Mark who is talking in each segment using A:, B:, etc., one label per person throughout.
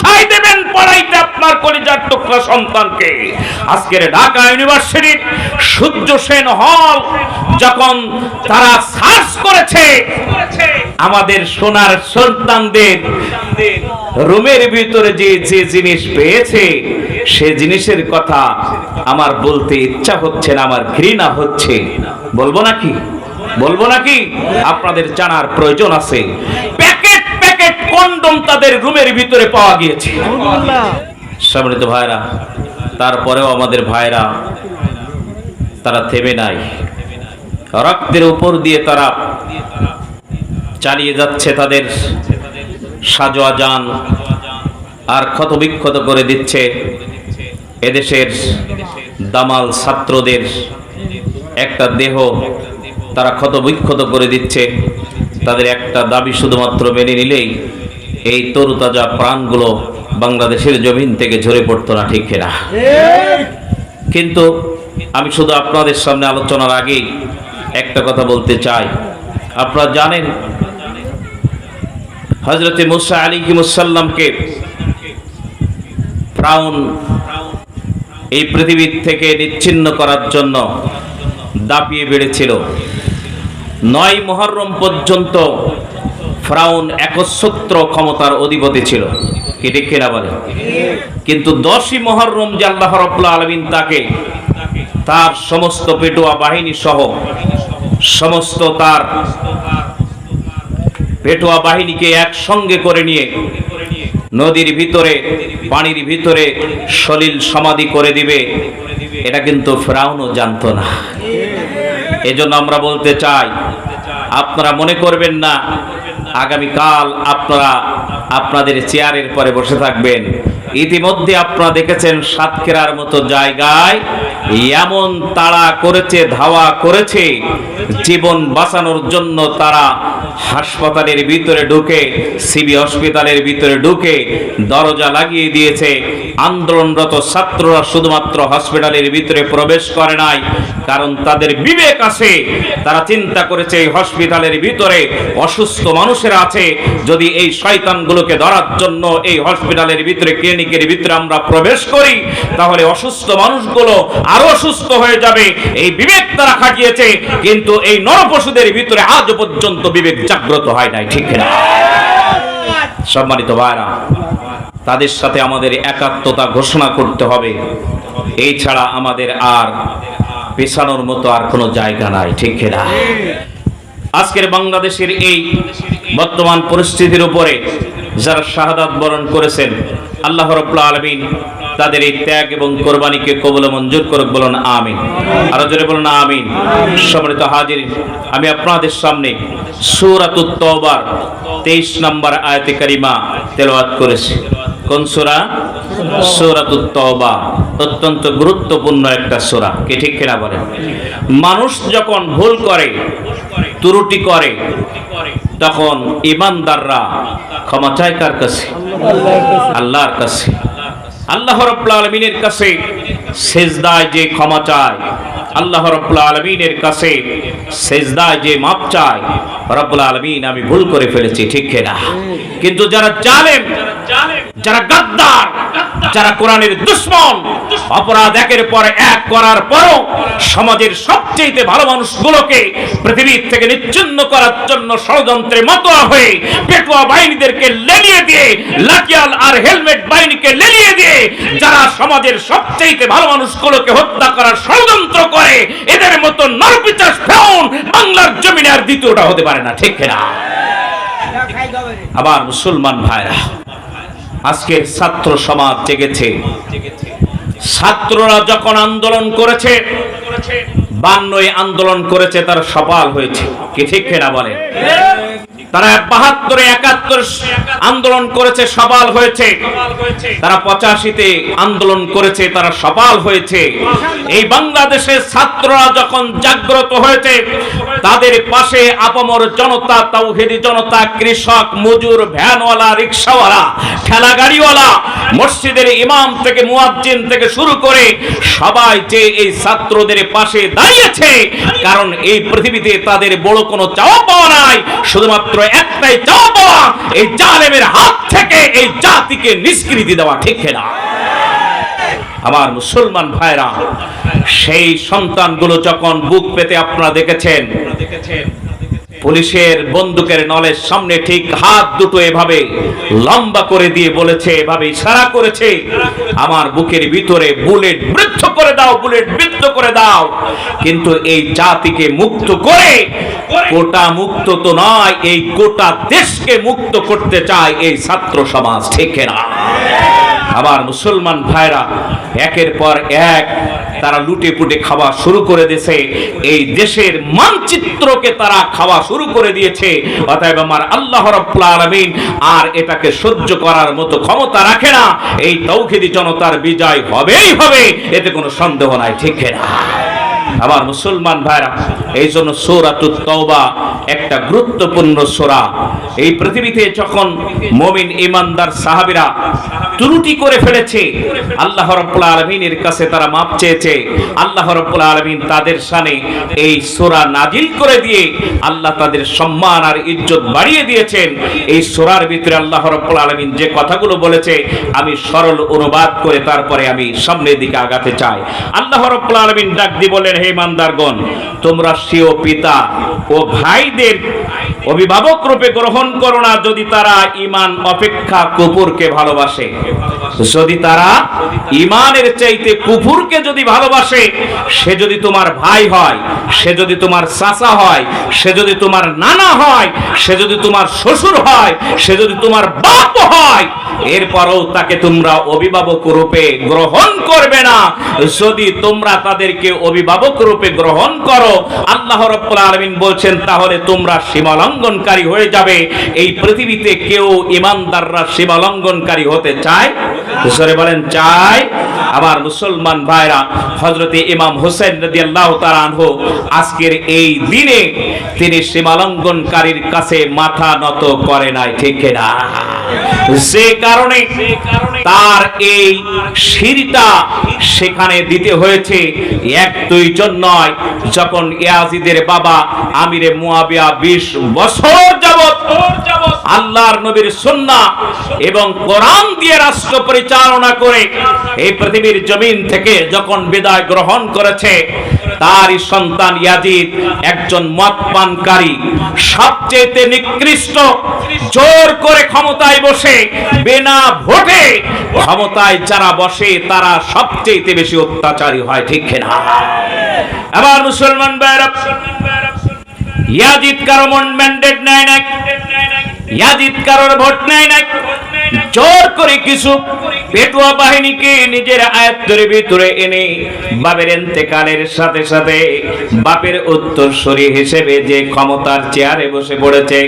A: কোথায় দেবেন পড়াইতে আপনার কলিজার টুকরা সন্তানকে? আজকের ঢাকা ইউনিভার্সিটির সূর্য সেন হল যখন তারা সার্চ করেছে, আমাদের সোনার সন্তানদের রুমের ভিতরে যে যে জিনিস পেয়েছে, সে জিনিসের কথা আমার বলতে ইচ্ছা হচ্ছে না, আমার ঘৃণা হচ্ছে। বলব নাকি? বলব নাকি? আপনাদের জানার প্রয়োজন আছে। কন্ডম তাদের রুমের ভিতরে পাওয়া গিয়েছে। সম্মানিত ভাইরা তারপরেও আমাদের ভাইরা তারা থেমে নাই। রক্তের উপর দিয়ে তারা চালিয়ে যাচ্ছে তাদের সাজোয়া যান আর ক্ষতবিক্ষত করে দিচ্ছে এদেশের দামাল ছাত্রদের। একটা দেহ তারা ক্ষতবিক্ষত করে দিচ্ছে। তাদের একটা দাবি শুধুমাত্র মেনে নিলেই এই তরুতাজা প্রাণগুলো বাংলাদেশের জমিন থেকে ঝরে পড়তো না ঠিক না কিন্তু আমি শুধু আপনাদের সামনে আলোচনার আগেই একটা কথা বলতে চাই। আপনারা জানেন হজরতে মুসা আলী মুসাল্লামকে ফ্রাউন এই পৃথিবীর থেকে নিচ্ছিন্ন করার জন্য দাপিয়ে বেড়েছিল। নয় মহরম পর্যন্ত ফ্রাউন একচ্ছত্র ক্ষমতার অধিপতি ছিল। কি ঠিক কিনা বলে কিন্তু দশই মহরম যে আল্লাহ রব্লা আলমিন তাকে, তার সমস্ত পেটুয়া বাহিনী সহ সমস্ত তার পেটুয়া বাহিনীকে একসঙ্গে করে নিয়ে নদীর ভিতরে, পানির ভিতরে সলিল সমাধি করে দিবে, এটা কিন্তু ফ্রাউনও জানতো না। এজন্য আমরা বলতে চাই, আপনারা মনে করবেন না আগামীকাল আপনারা আপনাদের চেয়ারের পরে বসে থাকবেন। ইতিমধ্যে আপনারা দেখেছেন সাতক্ষীরার মতো জায়গায় এমন তাড়া করেছে, ধাওয়া করেছে, জীবন বাঁচানোর জন্য তারা হাসপাতালের ভিতরে ঢুকে, সিবি হসপিটালের ভিতরে ঢুকে দরজা লাগিয়ে দিয়েছে। আন্দোলনরত ছাত্ররা শুধুমাত্র হসপিটালের ভিতরে প্রবেশ করে নাই, কারণ তাদের বিবেক আছে। তারা চিন্তা করেছে, এই হসপিটালের ভিতরে অসুস্থ মানুষেরা আছে। যদি এই শয়তানগুলোকে ধরার জন্য এই হসপিটালের ভিতরে, ক্লিনিকের ভিতরে আমরা প্রবেশ করি, তাহলে অসুস্থ মানুষগুলো আরও অসুস্থ হয়ে যাবে। এই বিবেক তারা খাটিয়েছে, কিন্তু এই নরপশুদের ভিতরে আজ পর্যন্ত বিবেক জাগ্রত হয় নাই, ঠিক না সম্মানিত ভাইরা, তাদের সাথে আমাদের একাত্মতা ঘোষণা করতে হবে। এই ছাড়া আমাদের আর পেছানোর মতো আর কোনো জায়গা নাই, ঠিক না আজকের বাংলাদেশের এই বর্তমান পরিস্থিতির উপরে যারা শাহাদাত বরণ করেছেন, আল্লাহ রব্লা আলমিন তাদের এই ত্যাগ এবং কোরবানিকে কবল মঞ্জুর করুক, বলুন আমিন। আরও জোরে বলুন আমিন। সম্মানিত হাজির, আমি আপনাদের সামনে সূরাতুত তওবার 23 নম্বর আয়াতে কারিমা তেলাওয়াত করেছি। কোন সূরা? সূরাতুত তওবা। অত্যন্ত গুরুত্বপূর্ণ একটা সূরা, কে ঠিক কিনা বলেন? মানুষ যখন ভুল করে, ত্রুটি করে, তখন ইমানদাররা ক্ষমা চায় কার কাছে? আল্লাহর কাছে। আল্লাহ রব্লা আলমিনের কাছে সেজদায় যে ক্ষমা চায়, আল্লাহ রব্লা আলমিনের কাছে সেজদায় যে মাপ চায় রব্লা আলমিন আমি ভুল করে ফেলেছি, ঠিক না কিন্তু যারা জানেন যারা গাদ্দার, যারা কোরআনের দুশ্মন অপরাধ একের পর এক করার পরও সমাজের সবচেয়ে ভালো মানুষগুলোকে পৃথিবীর থেকে নিচ্ছিন্ন করার জন্য ষড়যন্ত্রে মতোয়া হয়ে পেটুয়া বাহিনীদেরকে লেলিয়ে দিয়ে, লাঠিয়াল আর হেলমেট বাহিনীকে লেলিয়ে দিয়ে যারা সমাজের সবচেয়ে ভালো মানুষগুলোকে হত্যা করার ষড়যন্ত্র করে, এদের মতো নরপিচাস ফেউন বাংলার জমিনে আর দ্বিতীয়টা হতে পারে না, ঠিক না আবার মুসলমান ভাইরা, আজকের ছাত্র সমাজ জেগেছে। ছাত্ররা যখন আন্দোলন করেছে বান্নয় আন্দোলন করেছে তার সফল হয়েছে। কি ঠিক কেনা বলে তারা বাহাত্তরে, একাত্তর আন্দোলন করেছে সফল হয়েছে। তারা পঁচাশিতে আন্দোলন করেছে, তারা সফল হয়েছে। এই বাংলাদেশের ছাত্ররা যখন জাগ্রত হয়েছে, তাদের পাশে আপামর জনতা, তাওহিদি জনতা, কৃষক, মজুর, ভ্যানওয়ালা, রিক্সাওয়ালা ঠেলা গাড়িওয়ালা মসজিদের ইমাম থেকে মুয়াজ্জিন থেকে শুরু করে সবাই যে এই ছাত্রদের পাশে দাঁড়িয়েছে, কারণ এই পৃথিবীতে তাদের বড় কোনো চাওয়া পাওয়া নাই, শুধুমাত্র একটাই পাওয়া এই জালেমের হাত থেকে এই জাতিকে নিষ্কৃতি দেওয়া ঠিক না আমার মুসলমান ভাইরা, সেই সন্তানগুলো যখন বুক পেতে আপনারা দেখেছেন পুলিশের বন্দুকের নলের সামনে ঠিক হাত দুটো এভাবে লম্বা করে দিয়ে বলেছে, এভাবে ইশারা করেছে, আমার বুকের ভিতরে বুলেট বৃদ্ধ করে দাও, বুলেট বৃদ্ধ করে দাও। কিন্তু এই জাতিকে মুক্ত করে, কোটা মুক্ত তো নয়, এই গোটা দেশকে মুক্ত করতে চায় এই ছাত্র সমাজ, ঠিক না আমার মুসলমান ভাইরা, একের পর এক তারা লুটে পুটে খাওয়া শুরু করে দিয়েছে। এই দেশের মানচিত্রকে তারা খাওয়া শুরু করে দিয়েছে। অতএব আমার আল্লাহ রাব্বুল আলামিন আর এটাকে সহ্য করার মতো ক্ষমতা রাখে না। এই তৌহিদি জনতার বিজয় হবেই হবে, এতে কোনো সন্দেহ নাই, ঠিক না আমার মুসলমান ভাইরা এই জন্য সৌরাতুত তওবা একটা গুরুত্বপূর্ণ সোরা। এই পৃথিবীতে যখন মমিন ইমানদার সাহাবীরা ত্রুটি করে ফেলেছে, আল্লাহ রাব্বুল আলামিনের কাছে তারা মাপ চেয়েছে, আল্লাহ রাব্বুল আলামিন তাদের শানে এই সোরা নাজিল করে দিয়ে আল্লাহ তাদের সম্মান আর ইজ্জত বাড়িয়ে দিয়েছেন। এই সোরার ভিতরে আল্লাহ রাব্বুল আলামিন যে কথাগুলো বলেছে, আমি সরল অনুবাদ করে তারপরে আমি সামনের দিকে আগাতে চাই। আল্লাহ রাব্বুল আলামিন ডাক দিয়ে বলেন হে তোমরা স্বীয় পিতা ও ভাইদের অভিভাবক রূপে গ্রহণ করো না যদি তারা ইমান অপেক্ষা কুপুরকে ভালোবাসে। যদি তারা ইমানের চাইতে কুপুরকে যদি ভালোবাসে, সে যদি তোমার ভাই হয়, সে যদি তোমার চাচা হয়, সে যদি তোমার নানা হয়, সে যদি তোমার শ্বশুর হয়, সে যদি তোমার বাপ হয় এরপরও তাকে তোমরা অভিভাবক রূপে গ্রহণ করবে না। যদি তোমরা তাদেরকে অভিভাবক রূপে গ্রহণ করো, আল্লাহ রাব্বুল আলামিন বলছেন, তাহলে তোমরা সীমালঙ্ঘনকারী হয়ে যাবে। এই পৃথিবীতে কেউ ইমানদাররা সীমালঙ্ঘনকারী হতে চায়? সরে বলেন, চায়। আমার মুসলমান ভাইরা, হযরতে ইমাম হোসেন রাদিয়াল্লাহু তাআলা আনহু, আজকের এই দিনে তিনি সীমালঙ্ঘনকারীর কাছে মাথা নত করে নাই, ঠিক না সে কারণে তার এই সিঁড়িটা সেখানে দিতে হয়েছে। এক দুইজন নয়, যখন ইয়াজিদের বাবা আমিরে মুয়াবিয়া বিশ বছর যাবত আল্লাহর নবীর সুন্নাহ এবং কোরআন দিয়ে রাষ্ট্র পরিচালনা করে এই পৃথিবীর জমিন থেকে যখন বিদায় গ্রহণ করেছে তারই সন্তান ইয়াজিদ একজন মদ পানকারী সবচেয়ে নিকৃষ্ট, জোর করে ক্ষমতায় বসে, বিনা ভোটে ক্ষমতায় যারা বসে, তারা সবচেয়ে বেশি অত্যাচারী হয়, ঠিক না আবার মুসলমান ভাইরা ইয়াজিদ কারও ম্যান্ডেট নেয় না ইয়াজিদ কারোর ভোট নেয় না জোর করে কিছু পেটুয়া বাহিনীকে নিজের আয়ত্তের ভিতরে এনে বাপের এন্তেকালের সাথে সাথে বাপের উত্তরসূরি হিসেবে যে ক্ষমতার চেয়ারে বসে পড়েছে,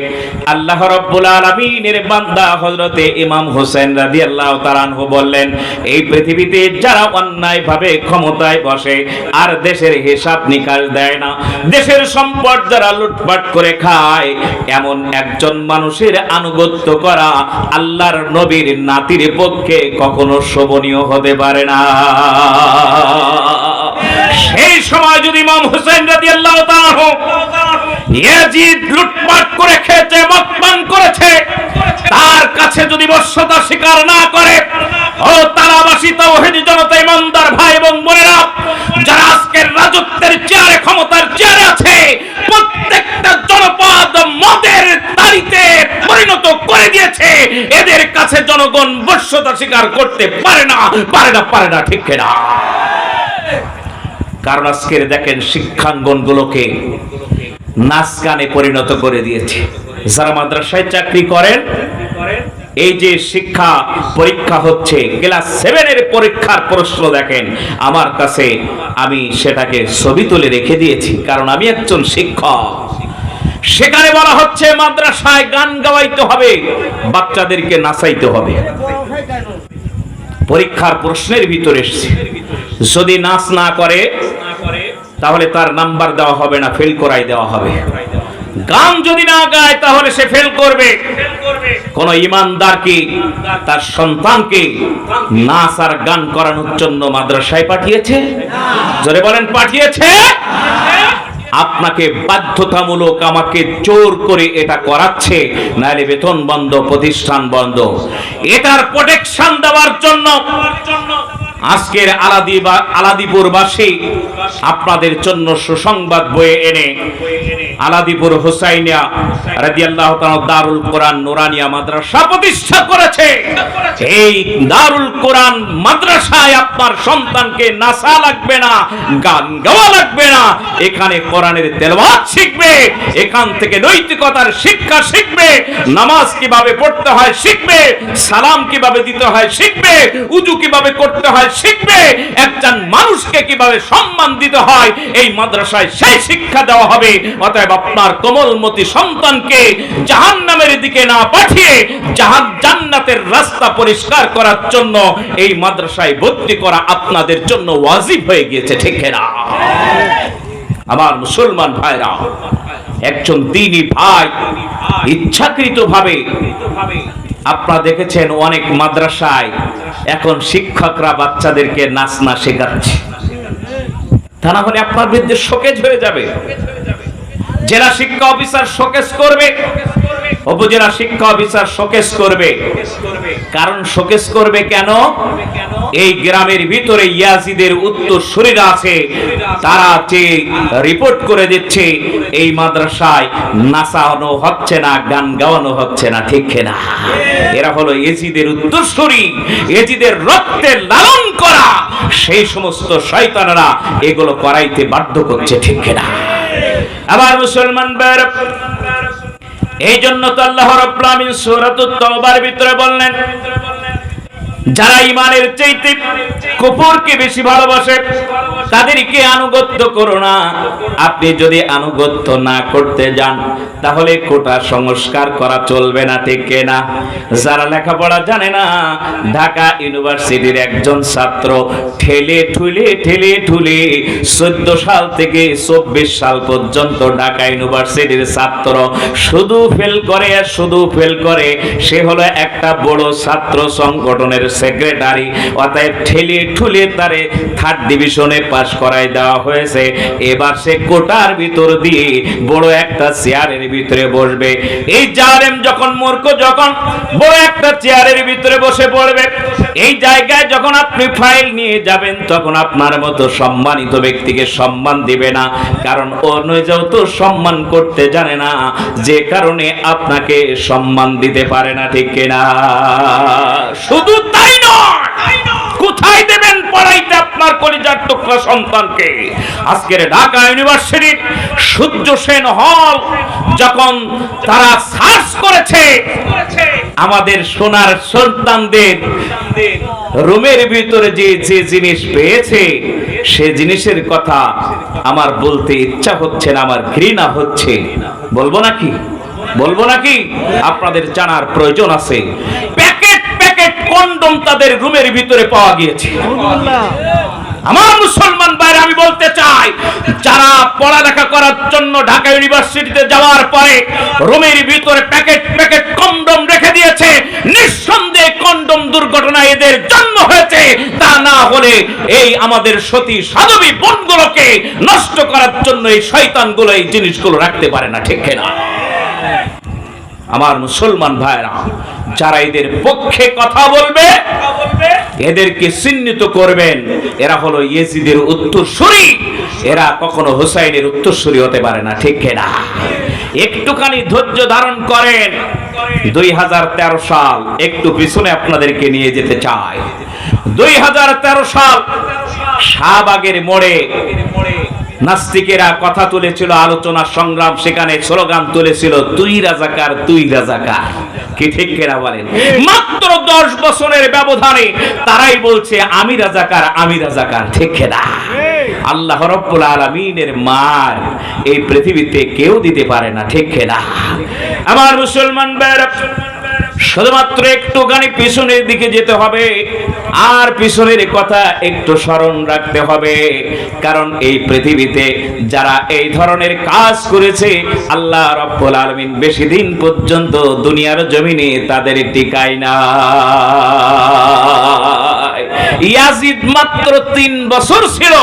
A: আল্লাহ রাব্বুল আলামিনের বান্দা হযরতে ইমাম হোসেন রাদিয়াল্লাহু তাআলা বললেন, এই পৃথিবীতে যারা অন্যায়ভাবে ক্ষমতায় বসে, আর দেশের হিসাব নিকাশ দেয় না, দেশের সম্পদ যারা লুটপাট করে খায়, এমন একজন মানুষের আনুগত্য করা আল্লাহর নবীর নাতির পক্ষে কখনো শোভনীয় হতে পারে না। সেই সময় যদি ইমাম হোসেন রাদিয়াল্লাহু তাআলা ইয়াজিদ লুটপাট করে খেয়েছে মকমান করেছে, তার কাছে যদি বর্ষতা স্বীকার না করে ও তারাবাসী এদের কাছে জনগণ বশ্যতা স্বীকার করতে পারে না পারে না পারে না, ঠিক না কারণ আজকের দেখেন শিক্ষাঙ্গনগুলোকে নাচ গানে পরিণত করে দিয়েছে। যারা মাদ্রাসায় চাকরি করেন এই যে শিক্ষা পরীক্ষা হচ্ছে, ক্লাস সেভেনের পরীক্ষার প্রশ্ন দেখেন। আমার কাছে আমি সেটাকে ছবি তুলে রেখে দিয়েছি, কারণ আমি একজন শিক্ষক। সেখানে বলা হচ্ছে, মাদ্রাসায় গান গাওয়াইতে হবে, বাচ্চাদেরকে নাচাইতে হবে। পরীক্ষার প্রশ্নের ভিতরে এসছে। যদি নাচ না করে, তাহলে তার নাম্বার দেওয়া হবে না, ফেল করাই দেওয়া হবে। গান যদি না গায়, তাহলে সে ফেল করবে। কোন ইমানদারকে তার সন্তানকে নাচ আর গান করানোর জন্য মাদ্রাসায় পাঠিয়েছে? জোরে বলেন, পাঠিয়েছে? আপনাকে বাধ্যতামূলক আমাকে জোর করে এটা করাচ্ছে, নাহলে বেতন বন্ধ, প্রতিষ্ঠান বন্ধ। এটার প্রোটেকশন দেওয়ার জন্য আজকের আলাদি বা আলাদিপুরবাসী আপনাদের জন্য সুসংবাদ বয়ে এনে আলাদিপুর হুসাইনিয়া রাদিয়াল্লাহু তাআলা দারুল কোরআন নুরানিয়া মাদ্রাসা প্রতিষ্ঠা করেছে। এই দারুল কোরআন মাদ্রাসায় আপনার সন্তানকে নাসা লাগবে না, গান গাওয়া লাগবে না, এখানে কোরআনের তেলাওয়াত শিখবে, এখান থেকে নৈতিকতার শিক্ষা শিখবে, নামাজ কীভাবে পড়তে হয় শিখবে, সালাম কীভাবে দিতে হয় শিখবে, উজু কীভাবে করতে হয় শিখবে? একজন মানুষকে কীভাবে সম্মান দিতে হয়? এই মাদ্রাসায় সেই শিক্ষা দেওয়া হবে। অতএব আপনার কোমলমতি সন্তানকে জাহান্নামের দিকে না পাঠিয়ে জাহান জান্নাতের রাস্তা পরিষ্কার করার জন্য এই মাদ্রাসায় ভর্তি করা আপনাদের জন্য ওয়াজিব হয়ে গিয়েছে, ঠিক না আমার মুসলমান ভাইরা, একজন দিনী ভাই ইচ্ছাকৃত ভাবে আপনারা দেখেছেন অনেক মাদ্রাসায় এখন শিক্ষকরা বাচ্চাদেরকে নাচ না শেখাচ্ছে। তা না হলে আপনার বিরুদ্ধে শোকেজ হয়ে যাবে। জেলা শিক্ষা অফিসার শোকেজ করবে, উপজেলা শিক্ষা অফিসার শোকেজ করবে। কারণ শোকেজ করবে কেন? এই গ্রামের ভিতরে ইয়াজিদের উত্তর শরীরা আছে, তারা যে রিপোর্ট করে দিচ্ছে, এই মাদ্রাসায় নাচানো হচ্ছে না, গান গাওয়ানো হচ্ছে না, ঠিক না এরা হলো এজিদের উত্তরসূরি এজিদের রক্তে লালন করা, সেই সমস্ত শয়তানেরা এগুলো করাইতে বাধ্য করছে, ঠিক না আবার মুসলমান এই জন্য তো আল্লাহ রাব্বুল আলামিন সূরাতুত তাওবার ভিতরে বললেন যারা ইমানের চাইতে কুফরকে বেশি ভালোবাসে, তাদেরকে আনুগত্য করো না। আপনি যদি আনুগত্য না করতে যান, তাহলে কোটা সংস্কার করা চলবে না, ঠিক না যারা লেখাপড়া জানে না, ঢাকা ইউনিভার্সিটির একজন ছাত্র ঠেলে ঠুলে ঠেলে ঠুলে চোদ্দ সাল থেকে চব্বিশ সাল পর্যন্ত ঢাকা ইউনিভার্সিটির ছাত্র শুধু ফেল করে, শুধু ফেল করে, সে হলো একটা বড় ছাত্র সংগঠনের সেক্রেটারি অতএব ঠেলে ঠুলে তারে থার্ড ডিভিশনে পাশ করাই দেওয়া হয়েছে। এবার সে কোটার ভিতর দিয়ে বড় একটা চেয়ারের ভিতরে বসবে। এই জালেম যখন মূর্খ, যখন বড় একটা চেয়ারের ভিতরে বসে পড়বে এই জায়গায় যখন আপনি ফাইল নিয়ে যাবেন, তখন আপনার মতো সম্মানিত ব্যক্তিকে সম্মান দিবে না। কারণ ও নিজেও তো সম্মান করতে জানে না, যে কারণে আপনাকে সম্মান দিতে পারে না, ঠিক কিনা? শুধু তাই নয়, কোথায় দেবেন পড়াইতে আপনার কলিজার টুকরা সন্তানকে? আজকের ঢাকা ইউনিভার্সিটির সূর্য সেন হল যখন তারা সার্চ করেছে আমাদের সোনার সন্তানদের রুমের ভিতরে যে যে জিনিস পেয়েছে, সে জিনিসের কথা আমার বলতে ইচ্ছা হচ্ছে না, আমার ঘৃণা হচ্ছে। বলব নাকি? বলব নাকি? আপনাদের জানার প্রয়োজন আছে। প্যাকেট প্যাকেট কন্ডম তাদের রুমের ভিতরে পাওয়া গিয়েছে। আমার মুসলমান ভাইরা, আমি বলতে চাই, যারা পড়ালেখা করার জন্য ঢাকা ইউনিভার্সিটিতে যাওয়ার পরে রুমের ভিতরে প্যাকেট প্যাকেট কন্ডম রেখে দিয়েছে, নিঃসন্দেহে কন্ডম দুর্ঘটনা এদের জন্ম হয়েছে। তা না হলে এই আমাদের সতী সাধবী বনগুলোকে নষ্ট করার জন্য এই শয়তানগুলো এই জিনিসগুলো রাখতে পারে না, ঠিক না আমার মুসলমান ভাইরা, যারা এদের পক্ষে কথা বলবে এদেরকে চিহ্নিত করবেন। এরা হলো ইয়েজিদের উত্তরসূরি। এরা কখনো হুসাইনের উত্তরসূরি হতে পারে না, ঠিক না একটুখানি ধৈর্য ধারণ করেন। দুই হাজার তেরো সাল একটু পিছনে আপনাদেরকে নিয়ে যেতে চাই। দুই সাল শাহবাগের মোড়ে নাস্তিকেরা কথা তুলেছিল, আলোচনা, সংগ্রাম, সেখানে স্লোগান তুলেছিল, তুই রাজাকার তুই রাজাকার। কি ঠিক কেনা বলেন? মাত্র দশ বছরের ব্যবধানে তারাই বলছে, আমি রাজাকার আমি রাজাকার। ঠিক না আল্লাহ রব্বুল আলমিনের মার এই পৃথিবীতে কেউ দিতে পারে না, ঠিক না আমার মুসলমান ভাইয়েরা শুধুমাত্র একটুখানি পিছনের দিকে যেতে হবে। আর পিছনের কথা একটু স্মরণ রাখতে হবে। কারণ এই পৃথিবীতে যারা এই ধরনের কাজ করেছে, আল্লাহ রব্বুল আলমিন বেশি দিন পর্যন্ত দুনিয়ার জমিনে তাদের টিকায় না ইয়াজিদ মাত্র তিন বছর ছিল।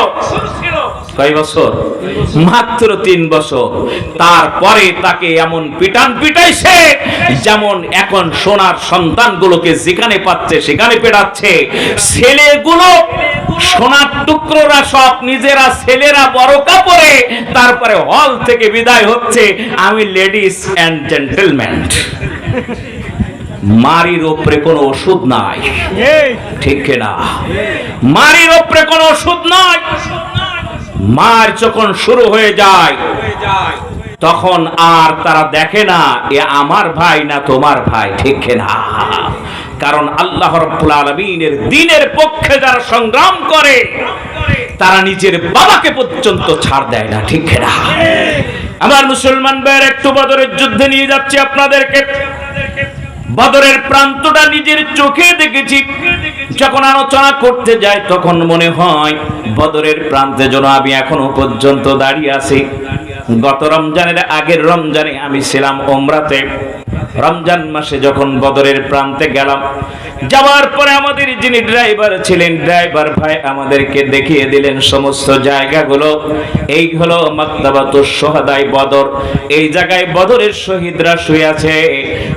A: কয় বছর? মাত্র তিন বছর। তারপরে তাকে এমন পিটান পিটাইছে যেমন এখন সোনার সন্তানগুলোকে যেখানে পাচ্ছে সেখানে পেটাচ্ছে। ছেলেগুলো সোনার টুকরোরা সব নিজেরা ছেলেরা বড় কাপড়ে তারপরে হল থেকে বিদায় হচ্ছে। আমি লেডিস অ্যান্ড জেন্টেলম্যান। মারির ওপরে কোনো ওষুধ নাই। ঠিক না মারির ওপরে কোনো ওষুধ নাই। মার যখন শুরু হয়ে যায়, তখন আর তারা দেখে না, এ আমার ভাই না তোমার ভাই, ঠিক না কারণ আল্লাহ রব্বুল আলমিনের দিনের পক্ষে যারা সংগ্রাম করে, তারা নিজের বাবাকে পর্যন্ত ছাড় দেয় না, ঠিক না আমার মুসলমান ভাইয়ের, একটু বদরের যুদ্ধে নিয়ে যাচ্ছে আপনাদেরকে। বদরের প্রান্তটা নিজের চোখে দেখেছি। যখন আলোচনা করতে যাই, তখন মনে হয় বদরের প্রান্তে যেন আমি এখনও পর্যন্ত দাঁড়িয়ে আছি। গত রমজানের আগের রমজানে আমি ছিলাম ওমরাতে। রমজান মাসে যখন বদরের প্রান্তে গেলাম, যাওয়ার পরে আমাদের যিনি ড্রাইভার ছিলেন, ড্রাইভার ভাই আমাদেরকে দেখিয়ে দিলেন সমস্ত জায়গাগুলো। এই হলো মাক্তাবাতুস সোহাদাই বদর। এই জায়গায় বদরের শহীদরা শুয়ে আছে।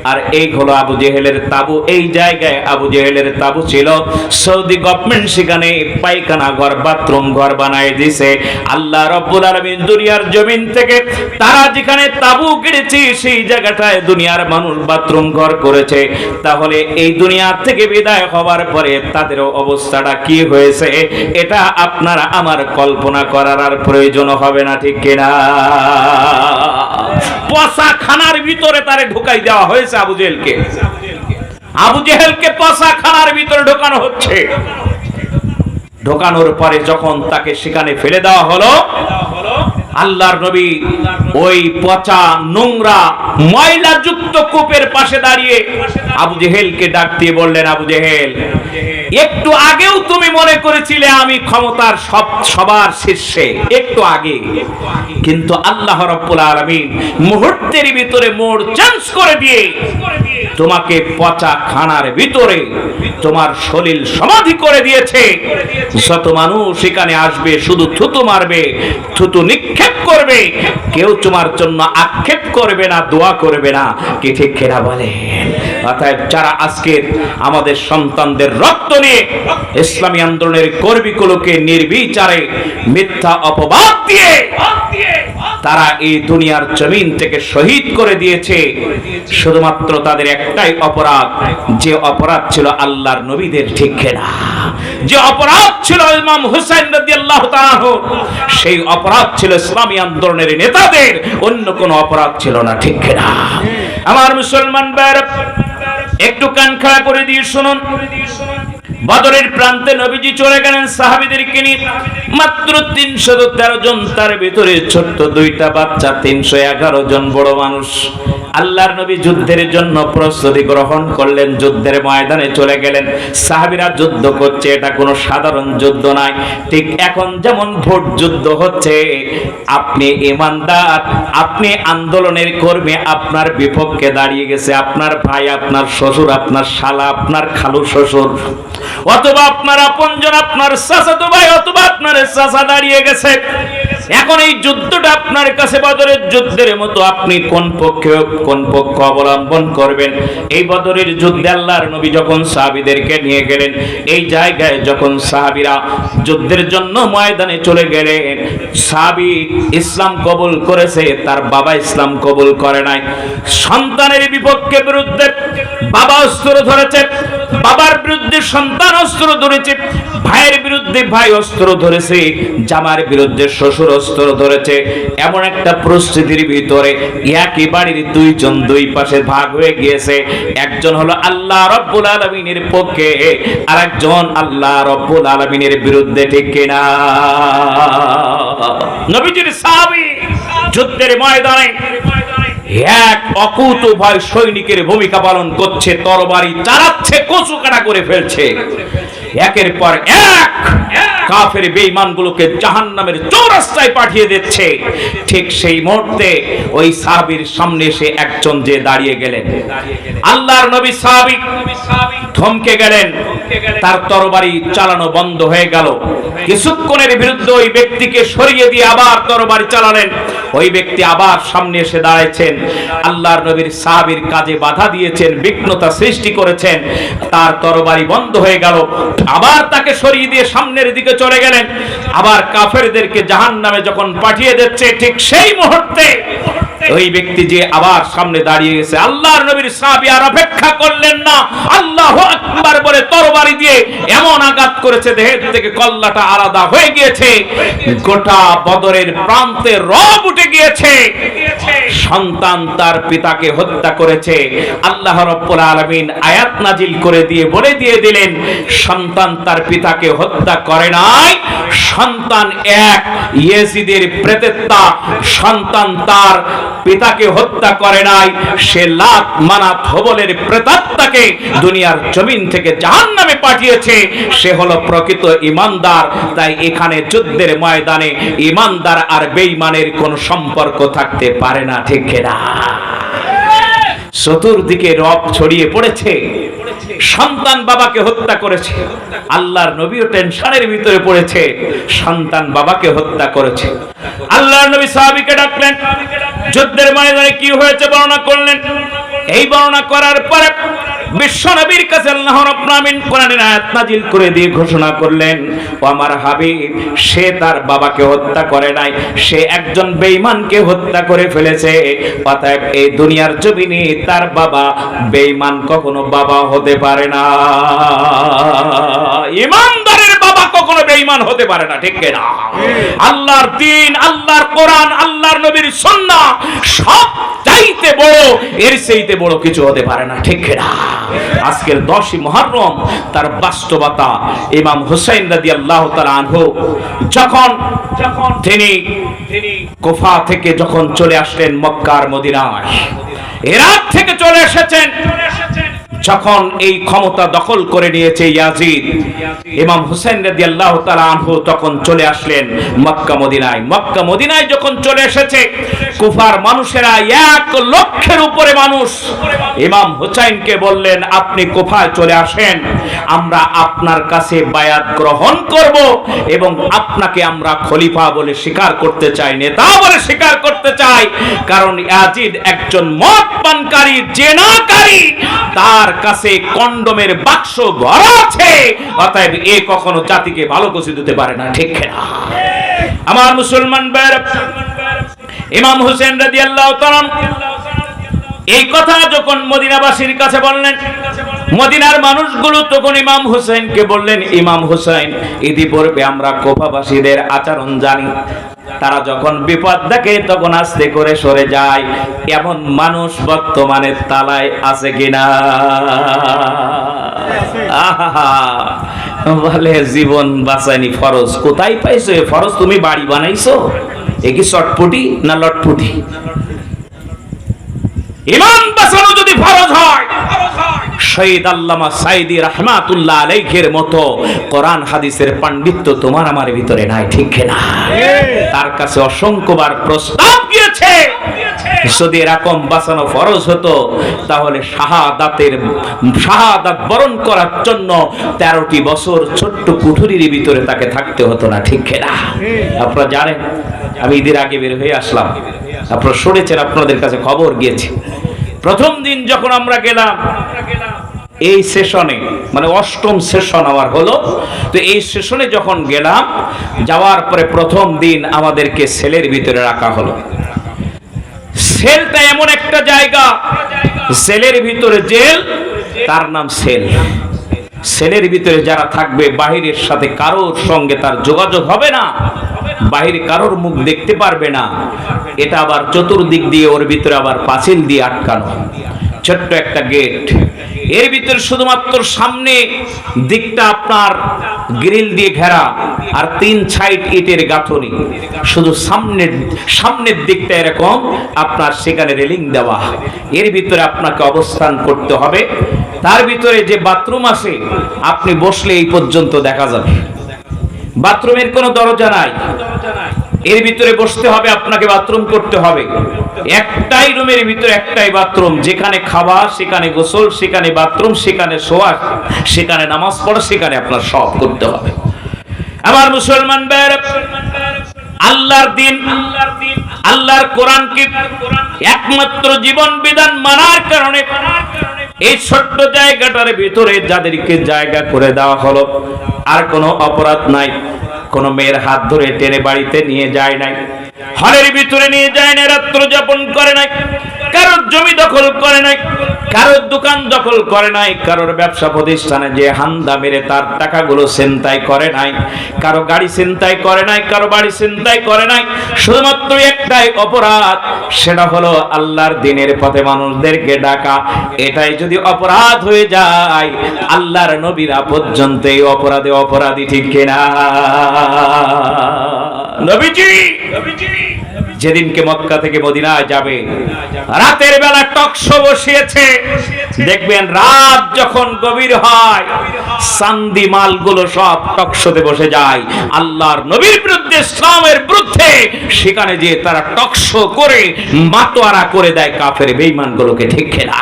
A: আর এই হলো আবু জেহেলের তাবু। এই জায়গায় আবু জেহেলের তাবু ছিল। সৌদি গভর্নমেন্ট সেখানে পায়খানা ঘর বাথরুম ঘর বানায় দিছে। আল্লাহ রব্বুল আলামিন দুনিয়ার জমিন থেকে, তারা যেখানে তাবু কেড়েছে সেই জায়গাটায় দুনিয়ার মানুষ বাথরুম ঘর করেছে, তাহলে এই দুনিয়া থেকে বিদায় হওয়ার পরে তাদের অবস্থাটা কি হয়েছে, এটা আপনারা আমার কল্পনা করার আর প্রয়োজন হবে না, ঠিক কিনা পচা খানার ভিতরে তারে ঢুকাই দেওয়া হয়েছে আবু জেহেলকে। আবু জেহেলকে পচা খানার ভিতরে ঢোকানো হচ্ছে। ঢোকানোর পরে যখন তাকে সেখানে ফেলে দেওয়া হলো আল্লাহর নবী ওই পচা নোংরা ময়লা যুক্ত কূপের পাশে দাঁড়িয়ে আবু জেহেলকে ডাক দিয়ে বললেন, আবু জেহেল, একটু আগেও তুমি মনে করেছিলে আমি ক্ষমতার সব সবার শীর্ষে, একটু আগে। কিন্তু আল্লাহ রাব্বুল আলামিন মুহূর্তের ভিতরে মোড় চেঞ্জ করে দিয়ে তোমাকে পচা খানার ভিতরে তোমার শরীর সমাধি করে দিয়েছে। যত মানুষ এখানে আসবে, শুধু থুতু মারবে, থুতু নিক্ষেপ করবে। কেউ তোমার জন্য আক্ষেপ করবে না, দোয়া করবে না। কি ঠিক কেনা বলে, অতএব যারা আজকে আমাদের সন্তানদের রক্ত নিয়ে ইসলামী আন্দোলনের কর্মীগুলোকে নির্বিচারে মিথ্যা অপবাদ দিয়ে তারা এই দুনিয়ার জমিন থেকে শহীদ করে দিয়েছে। শুধুমাত্র তাদের একটাই অপরাধ, যে অপরাধ ছিল আল্লাহর নবীদের ঠিক না যে অপরাধ ছিল ইমাম হুসাইন রাদিয়াল্লাহু তাআলা সেই অপরাধ ছিল ইসলামী আন্দোলনের নেতাদের, অন্য কোনো অপরাধ ছিল না, ঠিক না আমার মুসলমান ভাইরা একটু কান খাড়া করে দিয়ে শুনুন। বদরের প্রান্তে নবীজি চলে গেলেন সাহাবিদেরকে নিয়ে। মাত্র তিনশো তেরো জন, তার ভিতরে ছোট্ট দুইটা বাচ্চা, তিনশো এগারো জন বড় মানুষ। আল্লাহর নবী যুদ্ধের জন্য প্রস্তুতি গ্রহণ করলেন, যুদ্ধের ময়দানে চলে গেলেন। সাহাবিরা যুদ্ধ করছে, এটা কোনো সাধারণ যুদ্ধ নয়। ঠিক এখন যেমন ভোট যুদ্ধ হচ্ছে, আপনি ইমানদার, আপনি আন্দোলনের কর্মী, আপনার বিপক্ষে দাঁড়িয়ে গেছে, আপনার ভাই, আপনার শ্বশুর, আপনার শালা, আপনার খালু শ্বশুর। অথবা আপনার আপনজন, আপনার চাচাতো ভাই, অথবা আপনার চাচা দাঁড়িয়ে গেছে। এখন এই যুদ্ধটা আপনার কাছে বদরের যুদ্ধের মতো। আপনি কোন পক্ষে কোন পক্ষ অবলম্বন করবেন? এই বদরের যুদ্ধে আল্লাহর নবী যখন সাহাবীদেরকে নিয়ে গেলেন, এই জায়গায় যখন সাহাবিরা যুদ্ধের জন্য ময়দানে চলে গেলেন, সাহাবী ইসলাম কবুল করেছে, তার বাবা ইসলাম কবুল করে নাই। সন্তানের বিপক্ষে বিরুদ্ধে বাবা অস্ত্র ধরেছে, বাবার বিরুদ্ধে সন্তান অস্ত্র ধরেছে, ভাইয়ের বিরুদ্ধে ভাই অস্ত্র ধরেছে, জামার বিরুদ্ধে শ্বশুর অস্ত্র ধরেছে। এমন একটা পরিস্থিতির ভিতরে একই বাড়ির দুইজন দুই পাশে ভাগ হয়ে গিয়েছে। একজন হলো আল্লাহ রব্বুল আলমিনের পক্ষে আর একজন আল্লাহ রব্বুল আলমিনের বিরুদ্ধে, ঠিক কিনা? নবীজির সাহাবী যুদ্ধের ময়দানে এক অকুত ভয় সৈনিকের ভূমিকা পালন করছে, তরবারি চালাচ্ছে কচু কাটা করে ফেলছে। একের পর এক কাফের বেঈমানগুলোকে জাহান্নামের চৌরাস্তায় পাঠিয়ে দিচ্ছে। ঠিক সেই মুহূর্তে ওই সাহাবীর সামনে এসে একজন যে দাঁড়িয়ে গেলেন। আল্লাহর নবী সাহাবী থমকে গেলেন। তার তরবারি চালানো বন্ধ হয়ে গেল। কিছুক্ষণের বিরুদ্ধে ওই ব্যক্তিকে সরিয়ে দিয়ে আবার তরবারি চালালেন। ওই ব্যক্তি আবার সামনে এসে দাঁড়াইছেন। আল্লাহর নবীর সাহাবীর কাজে বাধা দিয়েছেন, বিঘ্নতা সৃষ্টি করেছেন। তার তরবারি বন্ধ হয়ে গেল। আবার তাকে সরিয়ে দিয়ে সামনের দিকে চলে গেলেন। আবার কাফেরদেরকে জাহান নামে যখন পাঠিয়ে দিচ্ছে, ঠিক সেই মুহূর্তে ওই ব্যক্তি যে আবার সামনে দাঁড়িয়ে গেছে, আল্লাহর নবীর সাহাবী আর অপেক্ষা করলেন না। আল্লাহু আকবার বলে তরবারি দিয়ে এমন আঘাত করেছে, দেহের থেকে কল্লাটা আলাদা হয়ে গিয়েছে। গোটা বদরের প্রান্তে রব উঠে গিয়েছে। সন্তান তার পিতাকে হত্যা করেছে। আল্লাহ রব্বুল আলামিন আয়াত নাজিল করে দিয়ে বলে দিয়ে দিলেন, সন্তান তার পিতাকে হত্যা করে নাই, সন্তান এক, ইয়েজিদের প্রেতেত্তা, সন্তান তার পিতাকে হত্যা করে নাই, সে লাত মানাত হবলের প্রেতাত্মাকে দুনিয়ার জমিন থেকে জাহান্নামে পাঠিয়েছে। সে হলো প্রকৃত ইমানদার, তাই এখানে যুদ্ধের ময়দানে ইমানদার আর বেঈমানের কোনো সম্পর্ক থাকতে পারে না, ঠিক না চতুর্দিকে রব ছড়িয়ে পড়েছে, সন্তান বাবাকে হত্যা করেছে, আল্লাহর নবীও টেনশনের ভিতরে পড়েছে, সন্তান বাবাকে হত্যা করেছে। আল্লাহর নবী সাহাবীকে ডাকলেন যুদ্ধের ময়দানে কি হয়েছে বর্ণনা করলেন? এই বর্ণনা করার পরে কাছে আল্লাহ রাব্বুল কোরআনের আয়াত করে দিয়ে ঘোষণা করলেন, ও আমার হাবিব, সে তার বাবাকে হত্যা করে নাই, সে একজন বেঈমানকে হত্যা করে ফেলেছে, অতএব এই দুনিয়ার জমিনে তার বাবা বেঈমান কখনো বাবা হতে পারে না। ইমানদারের কখনো বেঈমান হতে পারে না ঠিক না আল্লাহর দিন আল্লাহর কোরআন আল্লাহর নবীর সুন্নাহ সব চাইতে বড় এর চাইতে বড় কিছু হতে পারে না ঠিক না আজকের দশই মহরম তার বাস্তবতা ইমাম হুসাইন রাদি আল্লাহ আনহু যখন যখন তিনি কোফা থেকে যখন চলে আসলেন মক্কার মদিনায় এরাক থেকে চলে এসেছেন যখন এই ক্ষমতা দখল করে নিয়েছে ইয়াজিদ, ইমাম হুসেন রাদিয়াল্লাহু তাআলা আনহু তখন চলে আসলেন মক্কা মদিনায়। মক্কা মদিনায় যখন চলে এসেছে, কুফার মানুষেরা এক লক্ষের উপরে মানুষ। ইমাম হুসাইনকে বললেন, আপনি কুফায় চলে আসেন, আমরা আপনার কাছে বায়াত গ্রহণ করব এবং আপনাকে আমরা খলিফা বলে স্বীকার করতে চাই, নেতা বলে স্বীকার করতে চাই। কারণ ইয়াজিদ একজন মদ পানকারী জেনাকারী, তার কাছে কন্ডমের বাক্স ভরা আছে। অতএব এ কখনো জাতিকে ভালো কিছু দিতে পারে না ঠিক না। আমার মুসলমান ভাইয়েরা, ইমাম হোসেন রাদিয়াল্লাহু তাআলা এই কথা যখন মদিনাবাসীর কাছে বললেন, মদিনার মানুষগুলো তখন ইমাম হুসাইনকে বললেন, ইমাম হুসাইন, ইতিপূর্বে আমরা কোফাবাসীদের আচরণ জানি। তারা যখন বিপদ দেখে তখন আস্তে করে সরে যায়। এমন মানুষ বর্তমানে তালায় আছে কিনা? আহা বলে জীবন বাঁচায়নি ফরজ। কোথায় পাইছো ফরজ? তুমি বাড়ি বানাইছো? এ কি চটপটি না লটপটি? ইমান বাঁচানো যদি ফরজ হয় শহীদ আল্লামা সাইদি রহমাতুল্লাহ আলাইহির মতো কোরআন হাদিসের পাণ্ডিত্য তোমার আমার ভিতরে নাই ঠিক না তার কাছে অসংখ্যবার প্রস্তাব গিয়েছে। যদি এরকম বাঁচানো ফরজ হতো তাহলে শাহাদাতের শাহাদাত বরণ করার জন্য তেরোটি বছর ছোট্ট কুঠুরির ভিতরে তাকে থাকতে হতো না ঠিক না আপনারা জানেন আমি ঈদের আগে বের হয়ে আসলাম। আপনারা শুনেছেন, আপনাদের কাছে খবর গিয়েছে। প্রথম দিন যখন আমরা গেলাম, এই সেশনে মানে অষ্টম সেশন আমার হলো, তো এই সেশনে যখন গেলাম, যাওয়ার পরে প্রথম দিন আমাদেরকে সেলের ভিতরে রাখা হলো। সেলটা এমন একটা জায়গা, সেলের ভিতরে জেল, তার নাম সেল। সেলের ভিতরে যারা থাকবে, বাহিরের সাথে কারোর সঙ্গে তার যোগাযোগ হবে না, বাহিরে কারোর মুখ দেখতে পারবে না। এটা আবার চতুর্দিক দিয়ে, ওর ভিতরে আবার পাঁচিল দিয়ে আটকানো। ছোট্ট একটা গেট। এর ভিতরে শুধুমাত্র সামনে দিকটা আপনার গ্রিল দিয়ে ঘেরা, আর তিন সাইড ইটের গাঁথনি। শুধু সামনের সামনের দিকটা এরকম, আপনার সেখানে রেলিং দেওয়া। এর ভিতরে আপনাকে অবস্থান করতে হবে। তার ভিতরে যে বাথরুম আছে, আপনি বসলে এই পর্যন্ত দেখা যাবে। বাথরুমের কোনো দরজা নাই। এর ভিতরে বসতে হবে, আপনাকে বাথরুম করতে হবে। একটাই রুমের ভিতরে একটাই বাথরুম, যেখানে খাওয়া সেখানে গোসল, সেখানে বাথরুম, সেখানে শোয়া, সেখানে নামাজ পড়া, সেখানে আপনার সব করতে হবে। আমার মুসলমান আল্লাহর দিন, আল্লাহর কোরআনকে একমাত্র জীবন বিধান মানার কারণে এই ছোট্ট জায়গাটার ভিতরে যাদেরকে জায়গা করে দেওয়া হলো, আর কোনো অপরাধ নাই। কোনো মেয়ের হাত ধরে টেনে বাড়িতে নিয়ে যায় নাই। হলের ভিতরে নিয়ে যায় না রাত্র যাপন করে নাই। কারোর জমি দখল করে নাই, কারোর দোকান দখল করে নাই, কারোর ব্যবসা প্রতিষ্ঠানে যে হান্দা মেরে তার টাকাগুলো ছিনতাই করে নাই, কারও গাড়ি ছিনতাই করে নাই, কারও বাড়ি ছিনতাই করে নাই, শুধুমাত্র একটাই অপরাধ, সেটা হলো আল্লাহর দিনের পথে মানুষদেরকে ডাকা। এটাই যদি অপরাধ হয়ে যায়, আল্লাহর নবীরা পর্যন্ত এই অপরাধে অপরাধী ঠিক কিনা? নবীজি! যেদিনকে মক্কা থেকে মদিনায় যাবে, রাতের বেলা টকশো বসিয়েছে। দেখবেন রাত যখন গভীর হয় সান্দি মালগুলো সব টকশোতে বসে যায়। আল্লাহর নবীর বিরুদ্ধে, ইসলামের বিরুদ্ধে, সেখানে যে তারা টকশো করে, মাতোয়ারা করে দেয় কাফের বেঈমানগুলোকে, ঠিক খেলা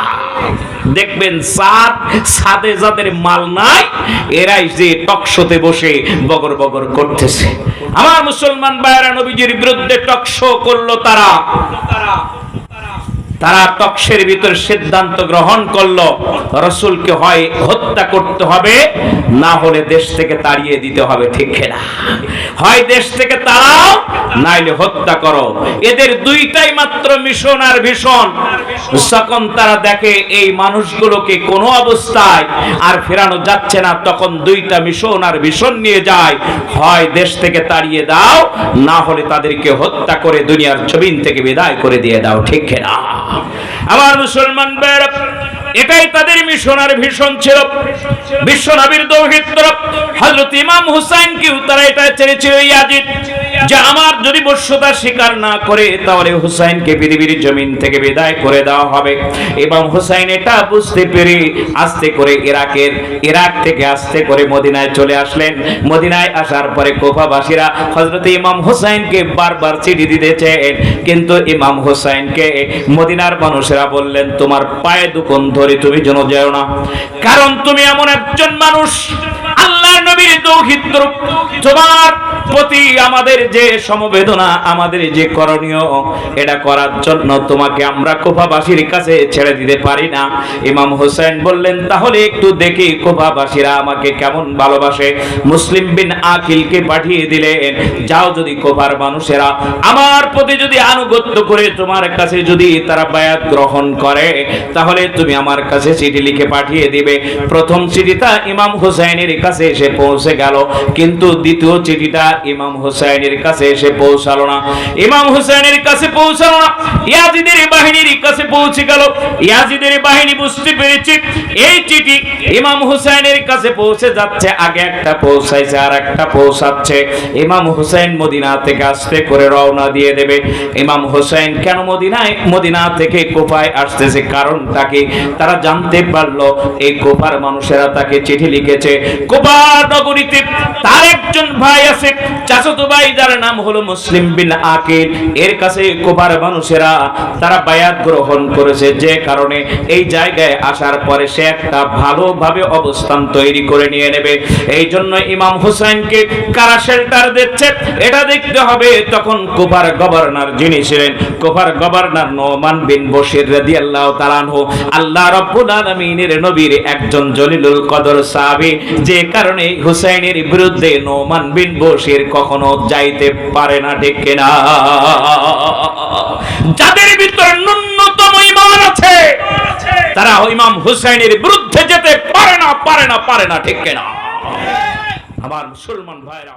A: দেখবেন সাদ, সাদে যাদের মাল নাই, এরাই যে টকশোতে বসে বগর বগর করতেছে। আমার মুসলমান বাইরা নবীজির বিরুদ্ধে টকশো করল তারা। তারা টকশের ভিতর সিদ্ধান্ত গ্রহণ করল, রসুলকে হয় হত্যা করতে হবে, না হলে দেশ থেকে তাড়িয়ে দিতে হবে, ঠিক না হয় দেশ থেকে তাড়াও, নাইলে হত্যা করো। এদের দুইটাই মাত্র মিশন আর ভীষণ। যখন তারা দেখে এই মানুষগুলোকে কোনো অবস্থায় আর ফেরানো যাচ্ছে না, তখন দুইটা মিশন আর ভীষণ নিয়ে যায়। হয় দেশ থেকে তাড়িয়ে দাও, না হলে তাদেরকে হত্যা করে দুনিয়ার জমিন থেকে বিদায় করে দিয়ে দাও, ঠিক না আমার মুসলমান এটাই তাদের মিশনের ভীষণ ছিল। বিশ্ব নবীর দৌহিত্র। হজরত ইমাম হুসাইনকেও তারা এটা চেয়েছিল ইয়াজিদ। যে আমার যদি বর্ষতা স্বীকার না করে, তাহলে হুসাইনকে পৃথিবীর জমিন থেকে বিদায় করে দেওয়া হবে। এবং হুসাইন এটা বুঝতে পেরে আস্তে করে ইরাকের, ইরাক থেকে আস্তে করে মদিনায় চলে আসলেন। মদিনায় আসার পরে কোফাবাসীরা হজরত ইমাম হুসাইনকে বারবার চিঠি দিতেছেন। কিন্তু ইমাম হুসাইনকে মদিনার মানুষেরা বললেন, তোমার পায়ে দুকন ধরে তুমি যেন যেও না। কারণ তুমি এমন একজন মানুষ আল্লাহ নবীর দৌহিত্র তোমার প্রতি আমাদের যে সমবেদনা, আমাদের যে করণীয়, এটা করার জন্য তোমাকে আমরা কোফাবাসীর কাছে ছেড়ে দিতে পারি না। ইমাম হোসেন বললেন, তাহলে একটু দেখি কোফাবাসীরা আমাকে কেমন ভালোবাসে। মুসলিম বিন আকিলকে পাঠিয়ে দিলেন, যাও যদি কোফার মানুষেরা, আমার প্রতি যদি আনুগত্য করে তোমার কাছে যদি তারা বায়াত গ্রহণ করে, তাহলে তুমি আমার কাছে চিঠি লিখে পাঠিয়ে দিবে। প্রথম চিঠিটা ইমাম হুসাইনের কাছে এসে পৌঁছে গেল, কিন্তু দ্বিতীয় চিঠিটা ইমাম হুসাইনের কাছে এসে পৌঁছালো না। ইমাম হুসাইনের কাছে পৌঁছালো না। ইয়াজিদের বাহিনীর কাছে পৌঁছে গেল। ইয়াজিদের বাহিনী বুঝতে পেরেছে, এই চিঠি ইমাম হুসাইনের কাছে পৌঁছে যাচ্ছে, আগে একটা পৌঁছাইছে, আর একটা পৌঁছাচ্ছে। ইমাম হুসাইন মদিনা থেকে আসতে করে রওনা দিয়ে দেবে। ইমাম হুসাইন কেন মদিনায়, মদিনা থেকে কোপায় আসতেছে? কারণটা কি? তারা জানতে পারল, এই কোপার মানুষেরা তাকে চিঠি লিখেছে। কোপার নগরীতে তার একজন ভাই আছে চাচাতো ভাই যার নাম হলো মুসলিম বিন আকিল। এর কাছে মানুষেরা তারা বায়াত গ্রহণ করেছে, যে কারণে এই জায়গায় আসার পরে সে একটা ভালোভাবে অবস্থান তৈরি করে নিয়ে নেবে। এই জন্য ইমাম হুসাইনকে কারা শেল্টার দিচ্ছে? এটা দেখতে হবে। তখন গভর্নর যিনি ছিলেন গভর্নর নোমান বিন আল্লাহ নবীর একজন জলিলুল কদর যে কারণে হুসাইনের বিরুদ্ধে নোমান বিন বশির কখনো যাইতে পারে না, ঠিক কিনা? যাদের ভিতরে ন্যূনতম ঈমান আছে, তারা ইমাম হুসাইনের বিরুদ্ধে যেতে পারে না পারে না পারে না, ঠিক কিনা? আমার মুসলমান ভাইরা